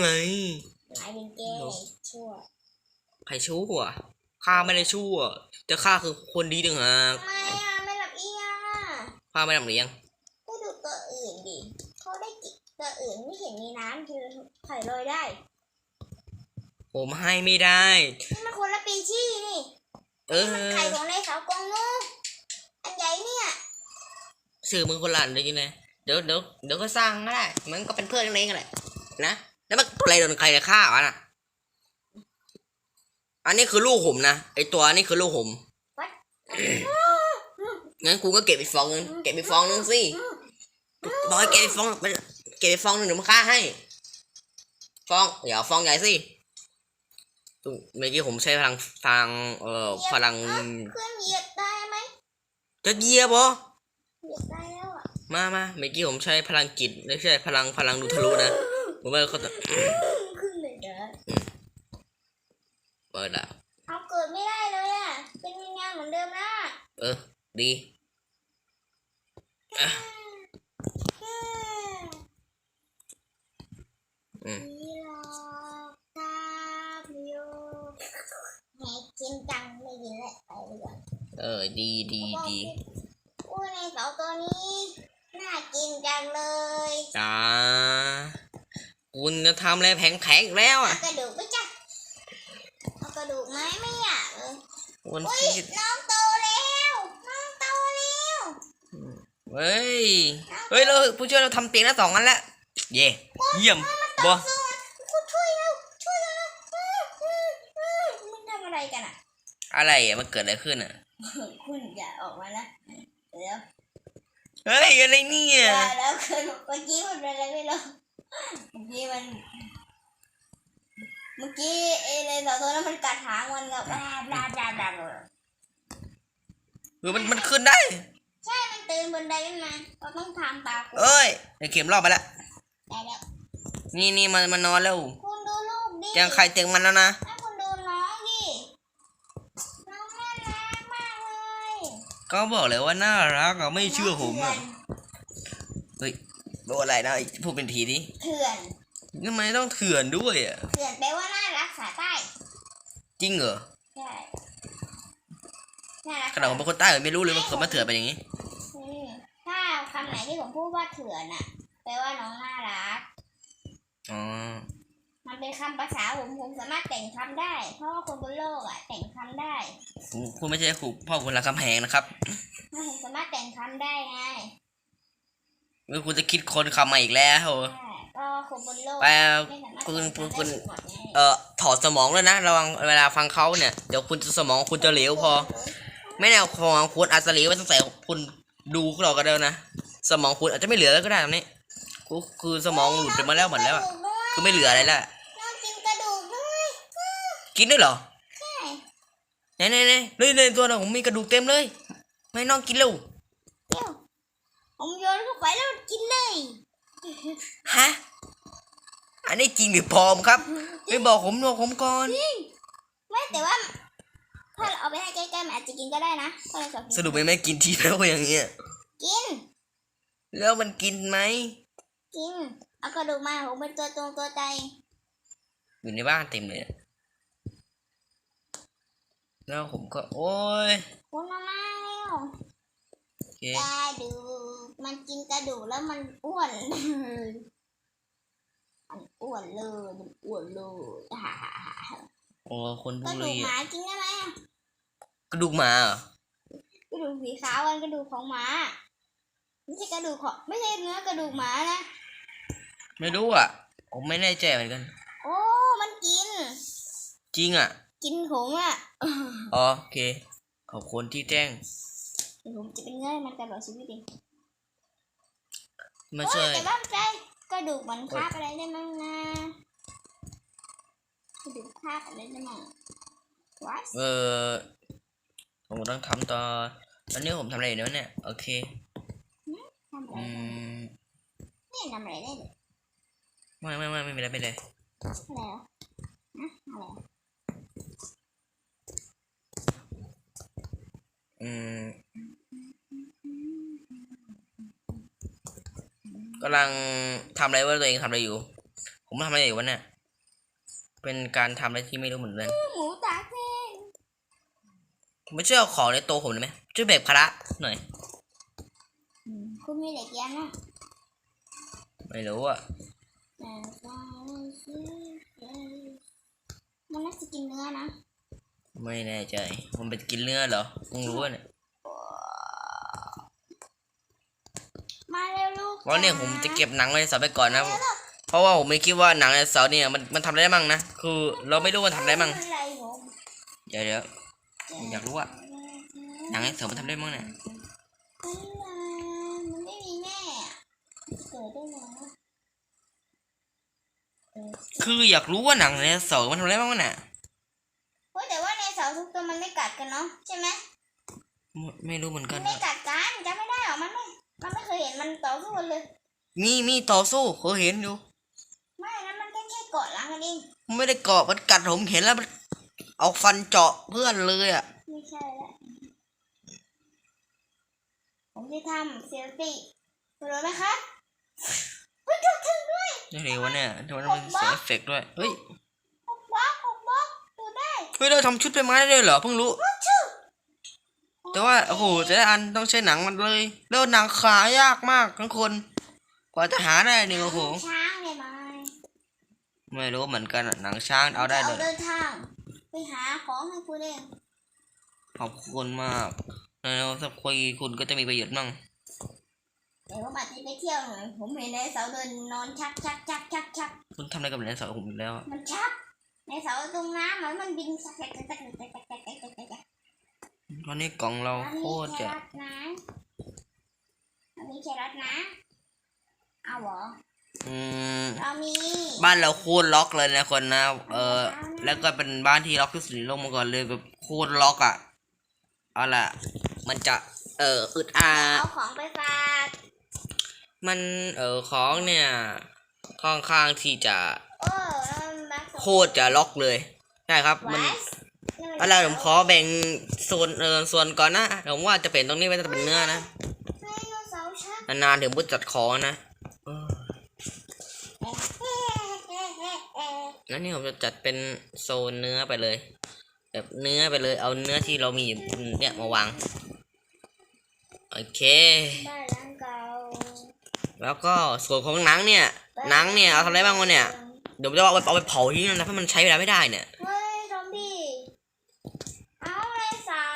ไงหมายถึงแกชั่วใครชั่วข้าไม่ได้ชั่ว แต่ข้าคือคนดีต่างหากทำไมอะไม่หลับเอียงอะข้าไม่ทำหรือยังก็ดูตัวอื่นดิเขาได้กินตัวอื่นไม่เห็นมีน้ำคือไข่ลอยได้ ผมให้ไม่ได้ นี่มันคนละปีชี่นี่เออมันไข่ของในเสากงนูอันใหญ่เนี่ยสื่อมึงคนละอันเลยนะเดี๋ยวเดี๋ยวเดี๋ยวก็สร้างก็ได้มันก็เป็นเพื่อนกันเองกันแหละนะ แล้วมันอะไรโดนใครจะฆ่าวะน่ะ อันนี้คือลูกผมนะไอตัวนี้คือลูกผมงั้นกูก็เก็บไปฟองนึงเก็บไปฟองนึงสิบอกให้เก็บไปฟองไปเก็บไปฟองนึงเดี๋ยวมันฆ่าให้ ฟองอย่าเอาฟองใหญ่สิตู้เมื่อกี้ผมใช้พลังพลังเอ่อพลังเครื่องเหยียบได้ไหมจะเหยียบเหรอเหยียบได้แล้วอะมามาเมื่อกี้ผมใช้พลังจิตไม่ใช่พลังพลังดูทะลุนะ ผมว่าเขาจะขึ้นเลยเด้อเปิดอะเอาเกิดไม่ได้เลยอะ เป็นวิญญาณเหมือนเดิมนะเออ ดีอะอืมนี่หรอกครับโยแหกกินจังไม่กินแล้วไปดีกว่าเออ ดีดีดีอู้ในเสาตัวนี้ น่ากินจังเลยจ้า คุณจะทำอะไรแผงแข็งแล้วเอาอะกระดูกไปจ้ะเอากระดูกไหมไม่อยากเลยคุณอุ้ยคิดน้องโตแล้วน้องโตแล้วเฮ้ย เฮ้ยเราผู้ช่วยเราทำเตียงแล้วสองอันแล้วเย่เยี่ยมบอสู้คุณช่วยเราช่วยเราอืมอืมอืมมันทำอะไรกันอะอะไรอะมันเกิดอะไรขึ้นอะคุณอย่าออกมานะเดี๋ยวเฮ้ยอะไรเนี่ยอย่าแล้วคือเมื่อกี้มันเป็นอะไรไม่รู้ เมื่อกี้มันเมื่อกี้ไอ้ในสองตัวนั้นมันกัดหางมันกับบลาบลาบลาบลาเลยเออมันมันขึ้นได้ ใช่มันตื่นบนไดขึ้นมาเราต้องทำตาคุณเอ้ยไอเข็มรอบไปแล้วได้แล้วนี่นี่มันมันนอนแล้วคุณดูลูกดิเตียงใครเตียงมันแล้วนะให้คุณดูน้องดิน้องน่ารักมากเลยก็บอกเลยว่าน่ารักอะไม่เชื่อผมอะเฮ้ย โดนอะไรนะพูดเป็นทีดิเถื่อนทำไมต้องเถื่อนด้วยอะเถื่อนแปลว่าน่ารักษาใต้จริงเหรอใช่น่ารักขนาดผมเป็นคนใต้ผมไม่รู้เลยว่าเขามาเถื่อนไปนอย่างนี้อืมถ้าคำไหนที่ผมพูดว่าเถื่อนอะ แปลว่าน้องน่ารักอ๋อมันเป็นคำภาษาผมผมสามารถแต่งคำได้ เพราะว่าคนบนโลกอะ แต่งคำได้ คุณคุณไม่ใช่ครูพ่อคุณละคำแหงนะครับถ้าผมสามารถแต่งคำได้ไง เมื่อคุณจะคิดคนคำมาอีกแล้วใช่ก็คนบนโลกแปลไม่สามารถคุณแต่งคุณคำคุณได้หมดไงเอ่อถอดสมองด้วยนะระวังเวลาฟังเขาเนี่ยเดี๋ยวคุณจะสมองคุณจะเหลวพอ ไม่แนวของคุณอาจจะเหลวไปตั้งแต่คุณดูพวกเราก็ได้นะสมองคุณอาจจะไม่เหลือแล้วก็ได้ตรงนี้กูคือสมองหลุดไปมาแล้วหมดแล้วอะคือไม่เหลืออะไรแล้วอะน้องกินกระดูกด้วยกินด้วยเหรอใช่ไหนไหนไหนเลยในตัวเราผมมีกระดูกเต็มเลย ไม่น้องกินเร็วเดี๋ยว ผมโยนเข้าไปแล้วมันกินเลยฮะอันนี้จริงหรือปลอมครับ ไม่บอกผมบอกผมก่อนไม่แต่ว่า ถ้าเราเอาไปให้ใกล้ๆมันอาจจะกินก็ได้นะก็เลยสอบสรุปไม่ไม่กินทีแล้วก็อย่างเงี้ย กิน แล้วมันกินไหม กิน เอากระดูกมาผมเป็นตัวตรงตัวใจอยู่ในบ้านเต็มเลยอะแล้วผมก็โอ้ยคุณมามาแล้วโอเค กระดูกมันกินกระดูกแล้วมันอ้วนเลยมันอ้วนเลยมันอ้วนเลยฮ่าฮ่าฮ่าฮ่าโอ้คนกบุระดูรีกหอะมากินได้ไหมอะกระดูกหมาเหรอกระดูกสีขาวมันกระดูกของหมาไม่ใช่กระดูกของไม่ใช่เนื้อกระดูกหมานะไม่รู้อะ ผมไม่แน่ใจเหมือนกัน โอ้มันกิน จริงอะ กินผมอะ อ๋อโอเค ขอบคุณที่แจ้ง เดี๋ยวผมจะเป็นเงื่อนมันตลอดชีวิตเองมาโอ้ช่วยแต่บ้านใจกระดูกมันคาบอะไรได้มั้งนะกระดูกคาบอะไรได้มั้งว้ายเออผมต้องทำต่อตอนนี้ผมทำอะไรอยู่เนี่ยโอเคทำอะไรอืมไม่ทำอะไรได้เลยไม่ไม่ไม่ไม่เป็นไรไม่เป็นไรอะไรเหรอนะอะไรเหรออืม กำลังทำอะไรว่าตัวเองทำอะไรอยู่ผผมทำอะไรอยู่วะเนี่ย เป็นการทำอะไรที่ไม่รู้เหมือนกันหมูตากแห้งไม่ช่วยเอาของในตัวผมได้ไหมช่วยแบกภาระหน่อยอืมคุณมีเหล็กยันนะไม่รู้อะแต่ว่ามันน่าจะกินเนื้อนะ ไม่แน่ใจผมไปกินเนื้อเหรอเพิ่งรู้อะเนี่ย มา เร็วลูกวันนี้ผมจะเก็บหนังไว้ในเสาไปก่อนนะ เพราะว่าผมไม่คิดว่าหนังในเสาเนี่ยมันมันทำได้มั่งนะ คือเราไม่รู้มันทำได้มั่งอะไรผมเดี๋ยวเดี๋ยวอยากรู้อะหนังในเสามันทำได้มั่งเนี่ยไม่มามันไม่มีแม่อะเกิดได้ไงวะเออคืออยากรู้ว่าหนังในเสามันทำได้มั่งเนี่ยเฮ้ยแต่ว่าในเสาทุกตัวมันไม่กัดกันเนาะใช่ไหมไม่ไม่รู้เหมือนกัมันนไม่กัดกันจำไม่ได้หรอมันไม่ มันไม่เคยเห็นมันต่อสู้กันเลย มีมีต่อสู้เคยเห็นอยู่ ไม่งั้นมันแค่แค่เกาะหลังกันเองไม่ได้เกาะมันกัดผมเห็นแล้วมันเอาฟันเจาะเพื่อนเลยอะไม่ใช่ละผมที่ทำเซลฟี่รู้ไหมคะเฮ้ยถูกถึงด้วยนี่เลยวะเนี่ยทำไมมันเสียเอฟเฟกต์ด้วย เฮ้ยหกบล็อกหกบล็อกดูได้ เฮ้ยเราทำชุดเป็นไม้ได้ด้วยเหรอเพิ่งรู้ชื่อ แต่ว่าโอ้โหแต่ละอันต้องใช้หนังมันเลยแล้วหนังขายากมากทั้งคน กว่าจะหาได้นี่โอ้โหช้างเลยไหมไม่รู้เหมือนกันอะหนังช้างเอาได้เลเอายเดินทางไปหาของให้คุณเองขอบคุณมากแล้วถ้าคุยคุณก็จะมีประโยชน์มั่งเดี๋ยวผมอาจจะไปเที่ยวหน่อยผมเห็นในเสาเดินนอนชักชักชักชักชักคุณทำอะไรกับเหรียญเสาผมอีกแล้วอะมันชักในเสาตรงน้ำเหมือนมันบินชักชักชักชักชักชักชักชักชักชัก ตอนนี้กล่องเราโคตรมีแคจะรอทนะเรามีแครอทนะ เอาเหรอ อืม เรามี บ้านเราโคตรล็อกเลยนะคนนะ เออ แล้วก็เป็นบ้านที่ล็อกที่สุดในโลกมาก่อนเลยแบบโคตรล็อกอะ เอาล่ะ มันจะ เอออึดอัดเอาของไปฝาก มัน เออของเนี่ย ค่อนข้างที่จะโอ้แล้วมันบักโคตรจะล็อกเลยใช่ครับ มันวัส เอาล่ะผมขอแบ่งโซนเออส่วนก่อนนะผมว่าจะเป็นตรงนี้ไว้จะเป็นเนื้อนะไดโนเสาร์ชักนานๆถึงพุทจัดของนะเออเอ๊ะเอ๊ะเอ๊ะเอ๊ะเอ๊ะงั้นนี่ผมจะจัดเป็นโซนเนื้อไปเลย แบบเนื้อไปเลย เอาเนื้อที่เรามีอยู่เนี่ยมาวาง โอเคบ้านหลังเก่าแล้วก็ส่วนของหนังเนี่ย หนังเนี่ยเอาทำอะไรบ้างวะเนี่ย เดี๋ยวผมจะเอาไปเอาไปเผาทิ้งนะเพราะมันใช้เวลาไม่ได้เนี่ย เฮ้ยซอมบี้ เอาเลยเสา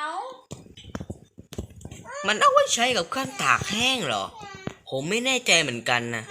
มันเอาไว้ใช้กับเครื่องตากแห้งเหรอ ผมไม่แน่ใจเหมือนกันนะ